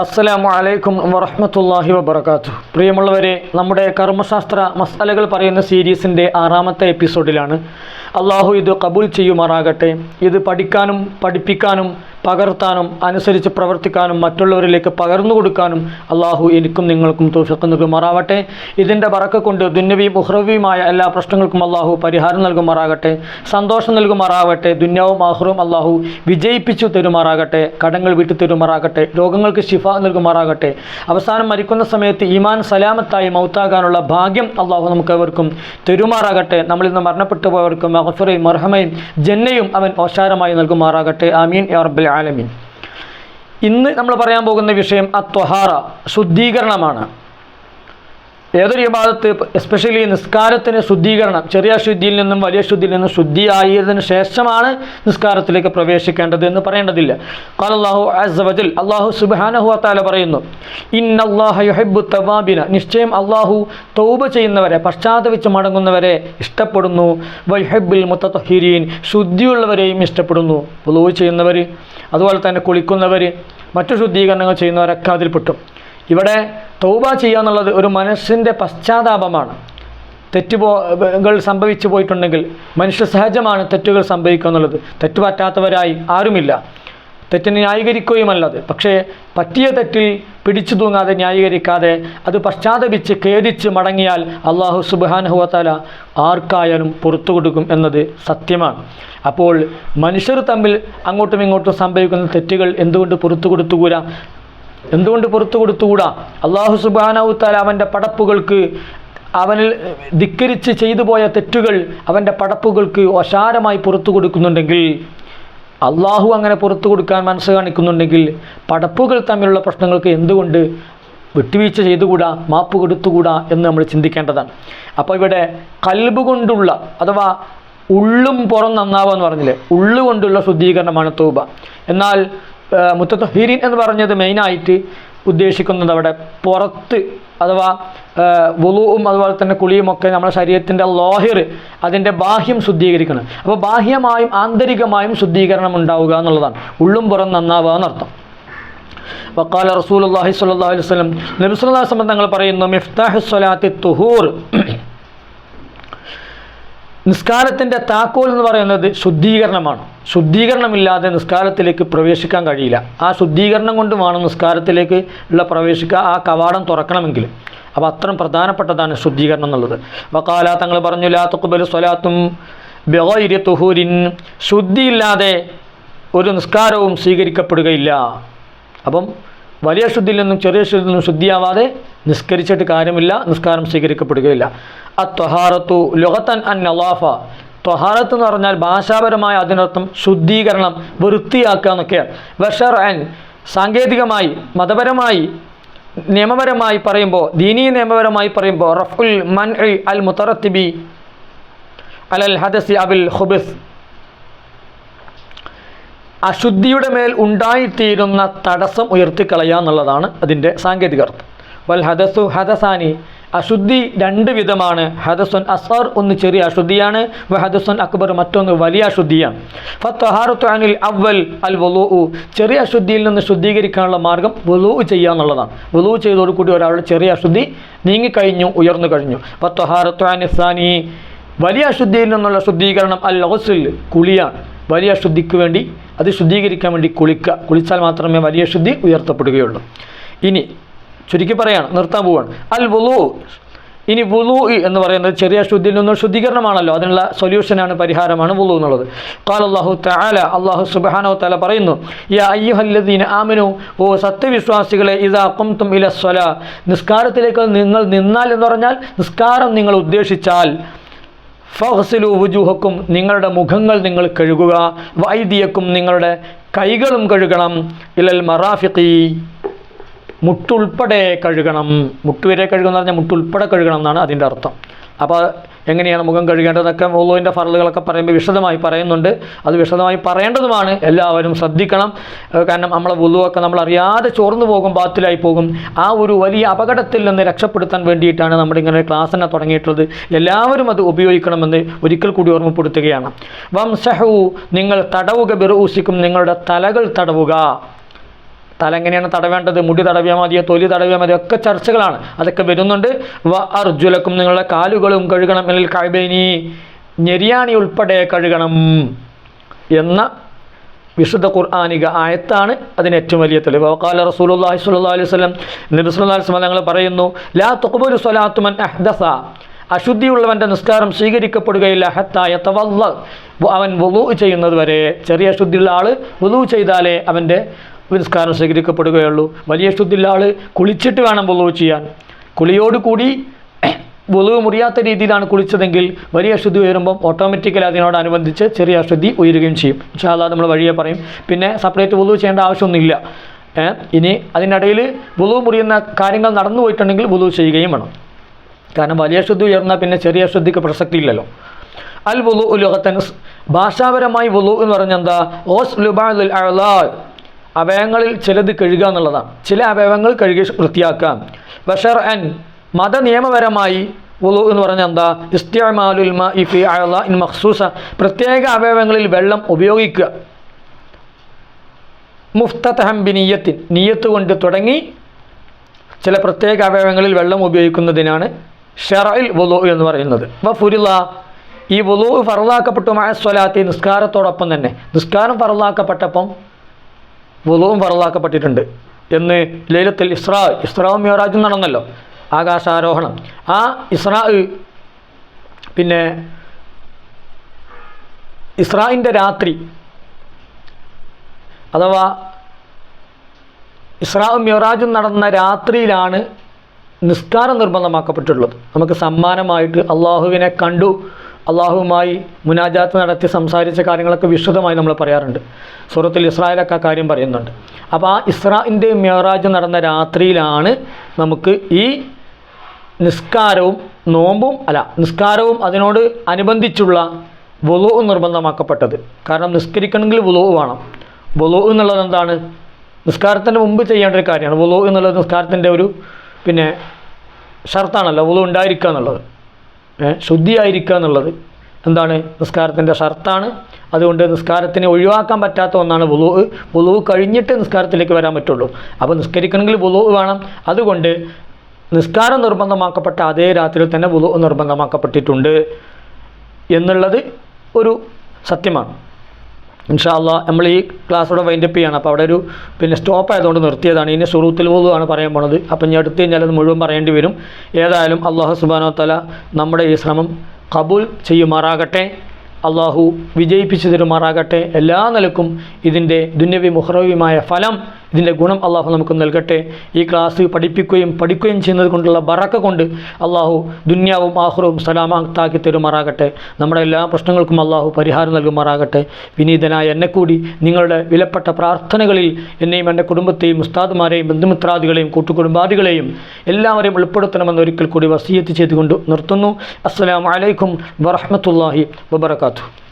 അസ്സലാമു അലൈക്കും വറഹമത്തല്ലാഹി വബർക്കാത്തു പ്രിയമുള്ളവരെ നമ്മുടെ കർമ്മശാസ്ത്ര മസാലകൾ പറയുന്ന സീരീസിന്റെ ആറാമത്തെ എപ്പിസോഡിലാണ്. അള്ളാഹു ഇത് കബൂൽ ചെയ്യുമാറാകട്ടെ. ഇത് പഠിക്കാനും പഠിപ്പിക്കാനും പകർത്താനും അനുസരിച്ച് പ്രവർത്തിക്കാനും മറ്റുള്ളവരിലേക്ക് പകർന്നു കൊടുക്കാനും അള്ളാഹു എനിക്കും നിങ്ങൾക്കും തോഫിക്ക് നൽകുമാറാവട്ടെ. ഇതിന്റെ വറക്ക കൊണ്ട് ദുന്യവിയും ഉഹ്രവിയുമായ എല്ലാ പ്രശ്നങ്ങൾക്കും അള്ളാഹു പരിഹാരം നൽകുമാറാകട്ടെ. സന്തോഷം നൽകുമാറാകട്ടെ ദുന്യാവും ആഹ്റവും അള്ളാഹു വിജയിപ്പിച്ചു തരുമാറാകട്ടെ. കടങ്ങൾ വിട്ടു തരുമാറാകട്ടെ. രോഗങ്ങൾക്ക് ശിഫ നൽകുമാറാകട്ടെ. അവസാനം മരിക്കുന്ന സമയത്ത് ഈമാൻ സലാമത്തായി മൗത്താകാനുള്ള ഭാഗ്യം അള്ളാഹു നമുക്ക് അവർക്കും തരുമാറാകട്ടെ. നമ്മളിൽ നിന്ന് മരണപ്പെട്ടു പോയവർക്കും മഹഫുറയും മർഹമയും ജന്നയും അവൻ ഓശാരമായി നൽകുമാറാകട്ടെ. ആമീൻ. യാ റബ്ബൽ ആലമീൻ. ഇന്ന് നമ്മൾ പറയാൻ പോകുന്ന വിഷയം അത്വഹാറ ശുദ്ധീകരണമാണ്. ഏതൊരു വിഭാഗത്ത് എസ്പെഷ്യലി നിസ്കാരത്തിന് ശുദ്ധീകരണം ചെറിയ ശുദ്ധിയിൽ നിന്നും വലിയ ശുദ്ധിയിൽ നിന്നും ശുദ്ധിയായതിനു ശേഷമാണ് നിസ്കാരത്തിലേക്ക് പ്രവേശിക്കേണ്ടത് എന്ന് പറയേണ്ടതില്ല. കാൽ അള്ളാഹു അസവജൽ അള്ളാഹു സുബാനഹു അത്താല പറയുന്നു ഇന്നല്ലാഹ യുഹബ്ബു തവാബിന. നിശ്ചയം അള്ളാഹു തൗബ ചെയ്യുന്നവരെ പശ്ചാത്തപിച്ച് മടങ്ങുന്നവരെ ഇഷ്ടപ്പെടുന്നു. വൈഹബിൽ മുത്തഹിരീൻ. ശുദ്ധിയുള്ളവരെയും ഇഷ്ടപ്പെടുന്നു. പൊതുവ് ചെയ്യുന്നവർ അതുപോലെ തന്നെ കുളിക്കുന്നവർ മറ്റു ശുദ്ധീകരണങ്ങൾ ചെയ്യുന്നവരൊക്കെ അതിൽപ്പെട്ടു. ഇവിടെ തൗബ ചെയ്യുക എന്നുള്ളത് ഒരു മനസ്സിന്റെ പശ്ചാത്താപമാണ്. തെറ്റുകൾ സംഭവിച്ചു പോയിട്ടുണ്ടെങ്കിൽ മനുഷ്യ സഹജമാണ് തെറ്റുകൾ സംഭവിക്കുക എന്നുള്ളത്. തെറ്റ് പറ്റാത്തവരായി ആരുമില്ല. തെറ്റിനെ ന്യായീകരിക്കുകയുമല്ലത്. പക്ഷേ പറ്റിയ തെറ്റിൽ പിടിച്ചു തൂങ്ങാതെ ന്യായീകരിക്കാതെ അത് പശ്ചാത്തപിച്ച് ഖേദിച്ച് മടങ്ങിയാൽ അള്ളാഹു സുബാനുഹുവത്താല ആർക്കായാലും പുറത്തു കൊടുക്കും എന്നത് സത്യമാണ്. അപ്പോൾ മനുഷ്യർ തമ്മിൽ അങ്ങോട്ടും ഇങ്ങോട്ടും സംഭവിക്കുന്ന തെറ്റുകൾ എന്തുകൊണ്ട് പുറത്തു കൊടുത്തുകൂടാ? എന്തുകൊണ്ട് പുറത്തു കൊടുത്തുകൂടാ? അള്ളാഹു സുബാനവുത്താൽ അവന്റെ പടപ്പുകൾക്ക് അവനിൽ ധിക്കരിച്ച് ചെയ്തു പോയ തെറ്റുകൾ അവന്റെ പടപ്പുകൾക്ക് ഒശാരമായി പുറത്തു കൊടുക്കുന്നുണ്ടെങ്കിൽ അള്ളാഹു അങ്ങനെ പുറത്തു കൊടുക്കാൻ മനസ്സ് കാണിക്കുന്നുണ്ടെങ്കിൽ പടപ്പുകൾ തമ്മിലുള്ള പ്രശ്നങ്ങൾക്ക് എന്തുകൊണ്ട് വിട്ടുവീഴ്ച ചെയ്തുകൂടാ മാപ്പ് കൊടുത്തുകൂടാ എന്ന് നമ്മൾ ചിന്തിക്കേണ്ടതാണ്. അപ്പോൾ ഇവിടെ കൽബ് കൊണ്ടുള്ള അഥവാ ഉള്ളും പുറം നന്നാവുക എന്ന് പറഞ്ഞില്ലേ? ഉള്ളുകൊണ്ടുള്ള ശുദ്ധീകരണമാണ് തൂബ. എന്നാൽ മുത്തഹീരീൻ എന്ന് പറഞ്ഞത് മെയിനായിട്ട് ഉദ്ദേശിക്കുന്നത് അവിടെ പുറത്ത് അഥവാ വുളുവും അതുപോലെ തന്നെ കുളിയുമൊക്കെ നമ്മുടെ ശരീരത്തിന്റെ ലോഹിർ അതിന്റെ ബാഹ്യം ശുദ്ധീകരിക്കണം. അപ്പോൾ ബാഹ്യമായും ആന്തരികമായും ശുദ്ധീകരണം ഉണ്ടാവുക എന്നുള്ളതാണ്. ഉള്ളും പുറം നന്നാവുക എന്നർത്ഥം. വക്കാല റസൂൽ അള്ളാഹി സ്വല്ലാ അലൈഹി വസ്ലം നബിസ്വല്ലാ സംബന്ധങ്ങൾ പറയുന്നു മിഫ്താഹു തുഹൂർ. നിസ്കാരത്തിന്റെ താക്കോൽ എന്ന് പറയുന്നത് ശുദ്ധീകരണമാണ്. ശുദ്ധീകരണമില്ലാതെ നിസ്കാരത്തിലേക്ക് പ്രവേശിക്കാൻ കഴിയില്ല. ആ ശുദ്ധീകരണം കൊണ്ട് വേണം നിസ്കാരത്തിലേക്ക് ഉള്ള പ്രവേശിക്കുക. ആ കവാടം തുറക്കണമെങ്കിൽ. അപ്പോൾ അത്രയും പ്രധാനപ്പെട്ടതാണ് ശുദ്ധീകരണം എന്നുള്ളത്. വക്കാല തങ്ങൾ പറഞ്ഞു ലാ സ്വലാത്തും ബഹോയിരി തുഹൂരിൻ. ശുദ്ധിയില്ലാതെ ഒരു നിസ്കാരവും സ്വീകരിക്കപ്പെടുകയില്ല. അപ്പം വലിയ ശുദ്ധിയിൽ നിന്നും ചെറിയ ശുദ്ധിയിൽ നിന്നും ശുദ്ധിയാവാതെ നിസ്കരിച്ചിട്ട് കാര്യമില്ല നിസ്കാരം സ്വീകരിക്കപ്പെടുകയില്ല. ആ ത്വഹാറത്തു ലൊഹത്തൻ അൻ നലാഫ ത്വഹാറത്ത് എന്ന് പറഞ്ഞാൽ ഭാഷാപരമായ അതിനർത്ഥം ശുദ്ധീകരണം വൃത്തിയാക്കുക എന്നൊക്കെയാണ്. ബഷർ ആൻഡ് സാങ്കേതികമായി മതപരമായി നിയമപരമായി പറയുമ്പോൾ ദീനീ നിയമപരമായി പറയുമ്പോൾ റഫുൽ മൻ അൽ മുത്തറത്തിബി അലൽ ഹദസി അബിൽ ഹുബിസ് അശുദ്ധിയുടെ മേൽ ഉണ്ടായിത്തീരുന്ന തടസ്സം ഉയർത്തിക്കളയുക എന്നുള്ളതാണ് അതിന്റെ സാങ്കേതിക അർത്ഥം. വൽ ഹദസു ഹദസാനി അശുദ്ധി രണ്ട് വിധമാണ്. ഹദസുൻ അസർ ഒന്ന് ചെറിയ അശുദ്ധിയാണ്. വ ഹദസുൻ അക്ബർ മറ്റൊന്ന് വലിയ അശുദ്ധിയാണ്. ഫത്തഹാറുത്തു അനിൽ അവൽ അൽ വലു ചെറിയ അശുദ്ധിയിൽ നിന്ന് ശുദ്ധീകരിക്കാനുള്ള മാർഗം വലു ചെയ്യുക എന്നുള്ളതാണ്. വലു ചെയ്തോടുകൂടി ഒരാളുടെ ചെറിയ അശുദ്ധി നീങ്ങിക്കഴിഞ്ഞു ഉയർന്നു കഴിഞ്ഞു. ഫത്തഹാറുത്തു അനിസാനി വലിയ അശുദ്ധിയിൽ നിന്നുള്ള ശുദ്ധീകരണം അൽ ഹൗസിൽ കുളിയാണ് വലിയ ശുദ്ധിക്ക് വേണ്ടി അത് ശുദ്ധീകരിക്കാൻ വേണ്ടി കുളിക്കുക. കുളിച്ചാൽ മാത്രമേ വലിയ ശുദ്ധി ഉയർത്തപ്പെടുകയുള്ളൂ. ഇനി ചുരുക്കി പറയാണ് നിർത്താൻ പോവാണ്. അൽ വുളു ഇനി വുളു എന്ന് പറയുന്നത് ചെറിയ ശുദ്ധിയിൽ നിന്നുള്ള ശുദ്ധീകരണമാണല്ലോ. അതിനുള്ള സൊല്യൂഷനാണ് പരിഹാരമാണ് വുളു എന്നുള്ളത്. കാൽ അള്ളാഹു തആല അള്ളാഹു സുബ്ഹാനഹു തആല പറയുന്നു യാ അയ്യുഹല്ലദീന ആമനു ഓ സത്യവിശ്വാസികളെ ഇദാ ഖുംതും ഇല സ്വലാ നിസ്കാരത്തിലേക്ക് നിങ്ങൾ നിന്നാൽ എന്ന് പറഞ്ഞാൽ നിസ്കാരം നിങ്ങൾ ഉദ്ദേശിച്ചാൽ ഫഹ്സിലു വുജൂഹക്കും നിങ്ങളുടെ മുഖങ്ങൾ നിങ്ങൾ കഴുകുക വൈദ്യക്കും നിങ്ങളുടെ കൈകളും കഴുകണം ഇലൽ മറാഫിഖി. മുട്ടുൾപ്പെടെ കഴുകണം. മുട്ടുവരെ കഴുകുന്ന പറഞ്ഞാൽ മുട്ടുൾപ്പെടെ കഴുകണം എന്നാണ് അതിന്റെ അർത്ഥം. അപ്പോൾ എങ്ങനെയാണ് മുഖം കഴുകേണ്ടതൊക്കെ മുള്ളുവിന്റെ ഫറലുകളൊക്കെ പറയുമ്പോൾ വിശദമായി പറയുന്നുണ്ട്. അത് വിശദമായി പറയേണ്ടതുമാണ്. എല്ലാവരും ശ്രദ്ധിക്കണം. കാരണം നമ്മളെ വുളുവൊക്കെ നമ്മൾ അറിയാതെ ചോർന്നു പോകും ബാത്തിലായി പോകും. ആ ഒരു വലിയ അപകടത്തിൽ നിന്ന് രക്ഷപ്പെടുത്താൻ വേണ്ടിയിട്ടാണ് നമ്മളിങ്ങനെ ക്ലാസ് തന്നെ തുടങ്ങിയിട്ടുള്ളത്. എല്ലാവരും അത് ഉപയോഗിക്കണമെന്ന് ഒരിക്കൽ കൂടി ഓർമ്മപ്പെടുത്തുകയാണ്. വംസഹു നിങ്ങൾ തടവുക ബിറൂസിക്കും നിങ്ങളുടെ തലകൾ തടവുക. തല എങ്ങനെയാണ് തടവേണ്ടത്? മുടി തടവിയാൽ മതിയോ തൊലി തടവിയാൽ മതിയോ ഒക്കെ ചർച്ചകളാണ്. അതൊക്കെ വരുന്നുണ്ട്. വ അർജുലക്കും നിങ്ങളുടെ കാലുകളും കഴുകണം. അല്ലെങ്കിൽ കൈബേനി ഞെരിയാണി ഉൾപ്പെടെ കഴുകണം എന്ന വിശുദ്ധ ഖുർആാനിക ആയത്താണ് അതിന് ഏറ്റവും വലിയ തെളിവ്. വക്കാല റസൂലുള്ളാഹി സ്വല്ലല്ലാഹി അലൈഹി വസല്ലം നബി സല്ലല്ലാഹു പറയുന്നു ലാ തുഖ്ബലു സ്വലാത്തു മൻ അഹ്ദസ. അശുദ്ധിയുള്ളവന്റെ നിസ്കാരം സ്വീകരിക്കപ്പെടുകയില്ല. ഹത്തായ തവല്ല അവൻ വുളു ചെയ്യുന്നത് വരെ. ചെറിയ അശുദ്ധിയുള്ള ആൾ വുളു ചെയ്താലേ അവന്റെ നിസ്കാരം സ്വീകരിക്കപ്പെടുകയുള്ളൂ. വലിയ ശുദ്ധിയുള്ള ആൾ കുളിച്ചിട്ട് വേണം വുളു ചെയ്യാൻ. കുളിയോടുകൂടി വുളു മുറിയാത്ത രീതിയിലാണ് കുളിച്ചതെങ്കിൽ വലിയ അശുദ്ധി ഉയരുമ്പം ഓട്ടോമാറ്റിക്കലി അതിനോടനുബന്ധിച്ച് ചെറിയ അശുദ്ധി ഉയരുകയും ചെയ്യും. ഇൻഷാല്ലാ നമ്മൾ വഴിയെ പറയും. പിന്നെ സെപ്പറേറ്റ് വുളു ചെയ്യേണ്ട ആവശ്യമൊന്നുമില്ല. ഇനി അതിനിടയിൽ വുളു മുറിയുന്ന കാര്യങ്ങൾ നടന്നു പോയിട്ടുണ്ടെങ്കിൽ വുളു ചെയ്യുകയും വേണം. കാരണം വലിയ അശുദ്ധി ഉയർന്നാൽ പിന്നെ ചെറിയ അശുദ്ധിക്ക് പ്രസക്തി ഇല്ലല്ലോ. അൽ വുളു ഉലുഹത്തൻ ഭാഷാപരമായി വുളു എന്ന് പറഞ്ഞെന്താ ഓസ് ലുബാൽ അവയവങ്ങളിൽ ചിലത് കഴുകുക എന്നുള്ളതാണ്. ചില അവയവങ്ങൾ കഴുകി വൃത്തിയാക്കാം ബഷർ അൻ മത നിയമപരമായി വുളു എന്ന് പറഞ്ഞാൽ എന്താ? ഇസ്തിയമാലുൽ ഇഫി അഴല ഇൻ മഖ്സൂസ. പ്രത്യേക അവയവങ്ങളിൽ വെള്ളം ഉപയോഗിക്കുക. മുഫ്തഹം ബിനിയത്തിൻ നീയത്ത് കൊണ്ട് തുടങ്ങി ചില പ്രത്യേക അവയവങ്ങളിൽ വെള്ളം ഉപയോഗിക്കുന്നതിനാണ് ഷെറയിൽ വുളു എന്ന് പറയുന്നത്. അപ്പോൾ ഫുരില ഈ വുളു ഫറലാക്കപ്പെട്ടു മായ സ്വലാത്തി നിസ്കാരത്തോടൊപ്പം തന്നെ. നിസ്കാരം ഫറലാക്കപ്പെട്ടപ്പം വുളുവും പറവാക്കപ്പെട്ടിട്ടുണ്ട് എന്ന് ലൈലത്തിൽ ഇസ്രാ ഇസ്രാവും മിയറാജും നടന്നല്ലോ. ആകാശാരോഹണം. ആ ഇസ്രാ പിന്നെ ഇസ്രായിന്റെ രാത്രി അഥവാ ഇസ്രാവും മിറാജും നടന്ന രാത്രിയിലാണ് നിസ്കാരം നിർബന്ധമാക്കപ്പെട്ടിട്ടുള്ളത്. നമുക്ക് സമ്മാനമായിട്ട് അള്ളാഹുവിനെ കണ്ടു അള്ളാഹുവുമായി മുനാജാത്ത് നടത്തി സംസാരിച്ച കാര്യങ്ങളൊക്കെ വിശദമായി നമ്മൾ പറയാറുണ്ട്. സൂറത്തിൽ ഇസ്രായേലൊക്കെ ആ കാര്യം പറയുന്നുണ്ട്. അപ്പോൾ ആ ഇസ്രാന്റെ മിയറാജും നടന്ന രാത്രിയിലാണ് നമുക്ക് ഈ നിസ്കാരവും നോമ്പും അല്ല നിസ്കാരവും അതിനോട് അനുബന്ധിച്ചുള്ള വുളു നിർബന്ധമാക്കപ്പെട്ടത്. കാരണം നിസ്കരിക്കണമെങ്കിൽ വുളു വേണം. വുളു എന്നുള്ളത് എന്താണ്? നിസ്കാരത്തിന് മുമ്പ് ചെയ്യേണ്ട ഒരു കാര്യമാണ്. വുളു എന്നുള്ളത് നിസ്കാരത്തിന്റെ ഒരു പിന്നെ ഷർത്താണല്ലോ. വുളു ഉണ്ടായിരിക്കുക എന്നുള്ളത്. ശുദ്ധിയായിരിക്കുക എന്നുള്ളത്. എന്താണ്? നിസ്കാരത്തിന്റെ ഷർത്താണ്. അതുകൊണ്ട് നിസ്കാരത്തിനെ ഒഴിവാക്കാൻ പറ്റാത്ത ഒന്നാണ് വുളു വുളു കഴിഞ്ഞിട്ട് നിസ്കാരത്തിലേക്ക് വരാൻ പറ്റുള്ളൂ. അപ്പോൾ നിസ്കരിക്കണമെങ്കിൽ വുളു വേണം. അതുകൊണ്ട് നിസ്കാരം നിർബന്ധമാക്കപ്പെട്ട അതേ രാത്രിയിൽ തന്നെ വുളു നിർബന്ധമാക്കപ്പെട്ടിട്ടുണ്ട് എന്നുള്ളത് ഒരു സത്യമാണ്. ഇൻഷാല്ല നമ്മൾ ഈ ക്ലാസ്സോടെ വൈൻഡപ്പ് ചെയ്യണം. അപ്പോൾ അവിടെ ഒരു പിന്നെ സ്റ്റോപ്പ് ആയതുകൊണ്ട് നിർത്തിയതാണ്. ഇനി സുറൂത്തിൽ ആണ് പറയാൻ പോണത്. അപ്പം ഇനി അടുത്ത് കഴിഞ്ഞാൽ അത് മുഴുവൻ പറയേണ്ടി വരും. ഏതായാലും അള്ളാഹു സുബാനോ തല നമ്മുടെ ഈ ശ്രമം കബൂൽ ചെയ്യുമാറാകട്ടെ. അള്ളാഹു വിജയിപ്പിച്ചു തരുമാറാകട്ടെ. എല്ലാ നിലക്കും ഇതിന്റെ ദുന്യവി മുഹ്റവിയുമായ ഫലം ഇതിന്റെ ഗുണം അള്ളാഹു നമുക്ക് നൽകട്ടെ. ഈ ക്ലാസ് പഠിപ്പിക്കുകയും പഠിക്കുകയും ചെയ്യുന്നത് കൊണ്ടുള്ള ബറക്ക കൊണ്ട് അള്ളാഹു ദുന്യാവും ആഹ്റവും സലാമാക്കി തരുമാറാകട്ടെ. നമ്മുടെ എല്ലാ പ്രശ്നങ്ങൾക്കും അള്ളാഹു പരിഹാരം നൽകുമാറാകട്ടെ. വിനീതനായ എന്നെ കൂടി നിങ്ങളുടെ വിലപ്പെട്ട പ്രാർത്ഥനകളിൽ എന്നെയും എന്റെ കുടുംബത്തെയും ഉസ്താദുമാരെയും ബന്ധുമിത്രാദികളെയും കൂട്ടുകുടുംബാദികളെയും എല്ലാവരെയും ഉൾപ്പെടുത്തണമെന്ന് ഒരിക്കൽ കൂടി വസീയത്ത് ചെയ്തുകൊണ്ട് നിർത്തുന്നു. അസ്സലാമു അലൈക്കും വറഹ്മത്തുള്ളാഹി വബറകാതുഹു.